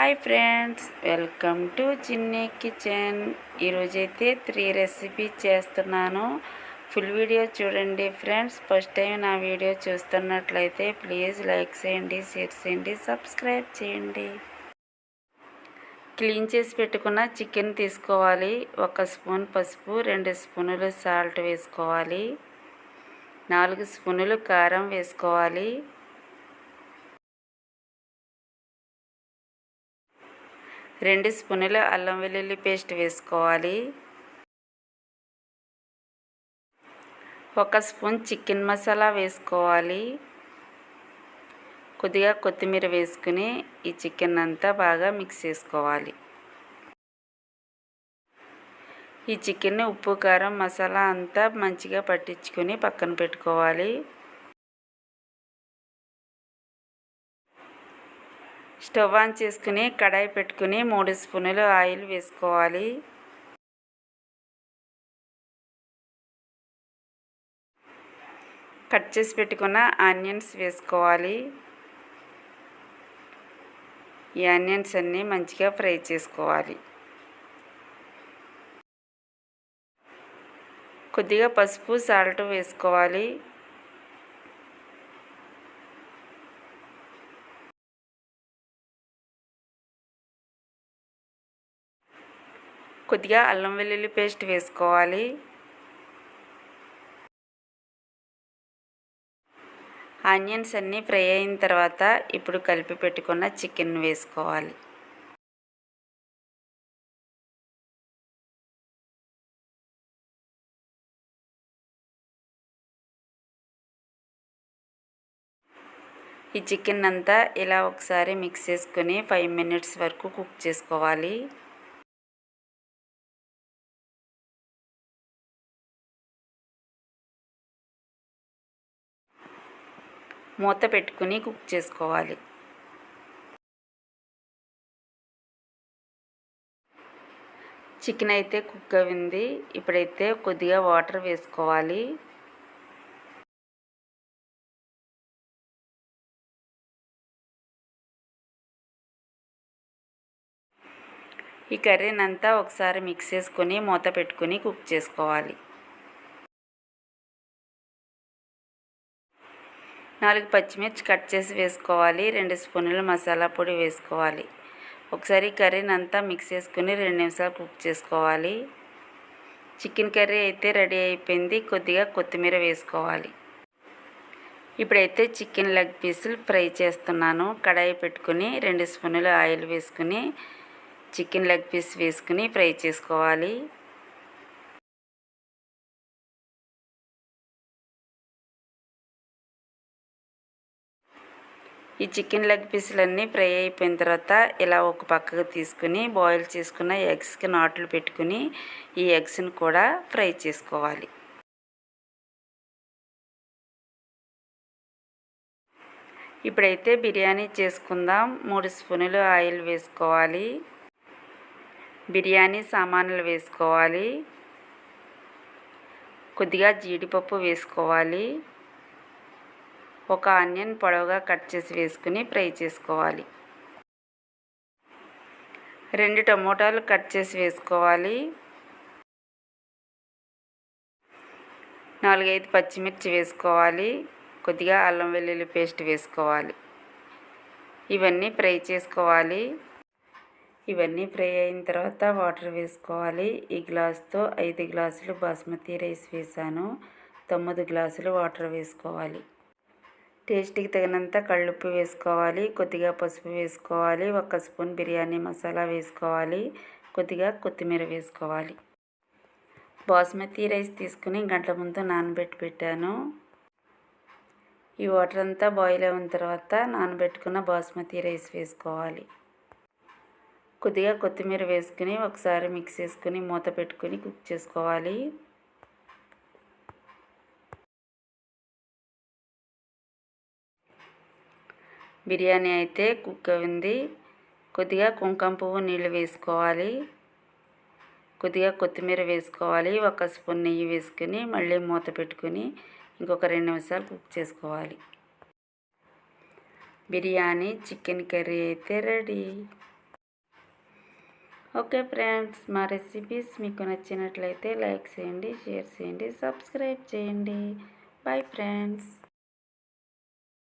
Hi friends welcome to Chinni kitchen. ఈరోజైతే three recipe చేస్తున్నాను. Full video చూడండి friends. First time నా video చూస్తున్నట్లయితే ప్లీజ్ లైక్ చేయండి షేర్ చేయండి సబ్స్క్రైబ్ చేయండి. క్లీన్ చేసి పెట్టుకున్న చికెన్ తీసుకోవాలి. ఒక స్పూన్ పసుపు రెండు స్పూనులు సాల్ట్ వేసుకోవాలి. నాలుగు స్పూనులు కారం వేసుకోవాలి. రెండు స్పూనుల అల్లం వెల్లుల్లి పేస్ట్ వేసుకోవాలి. ఒక స్పూన్ చికెన్ మసాలా వేసుకోవాలి. కొద్దిగా కొత్తిమీర వేసుకుని ఈ చికెన్ అంతా బాగా మిక్స్ చేసుకోవాలి. ఈ చికెన్ని ఉప్పు కారం మసాలా అంతా మంచిగా పట్టించుకొని పక్కన పెట్టుకోవాలి. స్టవ్ ఆన్ చేసుకుని కడాయి పెట్టుకుని మూడు స్పూనులు ఆయిల్ వేసుకోవాలి. కట్ చేసి పెట్టుకున్న ఆనియన్స్ వేసుకోవాలి. ఈ ఆనియన్స్ అన్నీ మంచిగా ఫ్రై చేసుకోవాలి. కొద్దిగా పసుపు సాల్ట్ వేసుకోవాలి. కొద్దిగా అల్లం వెల్లుల్లి పేస్ట్ వేసుకోవాలి. ఆనియన్స్ అన్నీ ఫ్రై అయిన తర్వాత ఇప్పుడు కలిపి పెట్టుకున్న చికెన్ వేసుకోవాలి. ఈ చికెన్ అంతా ఇలా ఒకసారి మిక్స్ చేసుకొని ఫైవ్ మినిట్స్ వరకు కుక్ చేసుకోవాలి. మూత పెట్టుకుని కుక్ చేసుకోవాలి. చికెన్ అయితే కుక్ అయింది. ఇప్పుడైతే కొద్దిగా వాటర్ వేసుకోవాలి. ఈ కర్రీనంతా ఒకసారి మిక్స్ చేసుకొని మూత పెట్టుకుని కుక్ చేసుకోవాలి. నాలుగు పచ్చిమిర్చి కట్ చేసి వేసుకోవాలి. రెండు స్పూన్లు మసాలా పొడి వేసుకోవాలి. ఒకసారి కర్రీని అంతా మిక్స్ చేసుకుని రెండు నిమిషాలు కుక్ చేసుకోవాలి. చికెన్ కర్రీ అయితే రెడీ అయిపోయింది. కొద్దిగా కొత్తిమీర వేసుకోవాలి. ఇప్పుడైతే చికెన్ లెగ్ పీసులు ఫ్రై చేస్తున్నాను. కడాయి పెట్టుకుని రెండు స్పూన్లు ఆయిల్ వేసుకుని చికెన్ లెగ్ పీస్ వేసుకుని ఫ్రై చేసుకోవాలి. ఈ చికెన్ లెగ్ పీసులన్నీ ఫ్రై అయిపోయిన తర్వాత ఇలా ఒక పక్కకు తీసుకుని బాయిల్ చేసుకున్న ఎగ్స్కి నాట్లు పెట్టుకుని ఈ ఎగ్స్ని కూడా ఫ్రై చేసుకోవాలి. ఇప్పుడైతే బిర్యానీ చేసుకుందాం. మూడు స్పూనులు ఆయిల్ వేసుకోవాలి. బిర్యానీ సామాన్లు వేసుకోవాలి. కొద్దిగా జీడిపప్పు వేసుకోవాలి. ఒక ఆనియన్ పొడవుగా కట్ చేసి వేసుకుని ఫ్రై చేసుకోవాలి. రెండు టమోటాలు కట్ చేసి వేసుకోవాలి. నాలుగైదు పచ్చిమిర్చి వేసుకోవాలి. కొద్దిగా అల్లం వెల్లుల్లి పేస్ట్ వేసుకోవాలి. ఇవన్నీ ఫ్రై చేసుకోవాలి. ఇవన్నీ ఫ్రై అయిన తర్వాత వాటర్ వేసుకోవాలి. ఈ గ్లాస్తో ఐదు గ్లాసులు బాస్మతి రైస్ వేసాను. తొమ్మిది గ్లాసులు వాటర్ వేసుకోవాలి. టేస్ట్కి తగినంత కళ్ళుప్పు వేసుకోవాలి కొద్దిగా పసుపు వేసుకోవాలి ఒక స్పూన్ బిర్యానీ మసాలా వేసుకోవాలి కొద్దిగా కొత్తిమీర వేసుకోవాలి. బాస్మతి రైస్ తీసుకుని గంటల ముందు నానబెట్టి పెట్టాను. ఈ వాటర్ అంతా బాయిల్ అయిన తర్వాత నానబెట్టుకున్న బాస్మతి రైస్ వేసుకోవాలి. కొద్దిగా కొత్తిమీర వేసుకుని ఒకసారి మిక్స్ చేసుకుని మూత పెట్టుకుని కుక్ చేసుకోవాలి. బిర్యానీ అయితే కుక్ అయింది కొద్దిగా కుంకుమ పువ్వు నీళ్ళు వేసుకోవాలి. కొద్దిగా కొత్తిమీర వేసుకోవాలి. ఒక స్పూన్ నెయ్యి వేసుకుని మళ్ళీ మూత పెట్టుకుని ఇంకొక రెండు నిమిషాలు కుక్ చేసుకోవాలి. బిర్యానీ చికెన్ కర్రీ అయితే రెడీ. ఓకే ఫ్రెండ్స్ మా రెసిపీస్ మీకు నచ్చినట్లయితే లైక్ చేయండి షేర్ చేయండి సబ్స్క్రైబ్ చేయండి. Bye friends.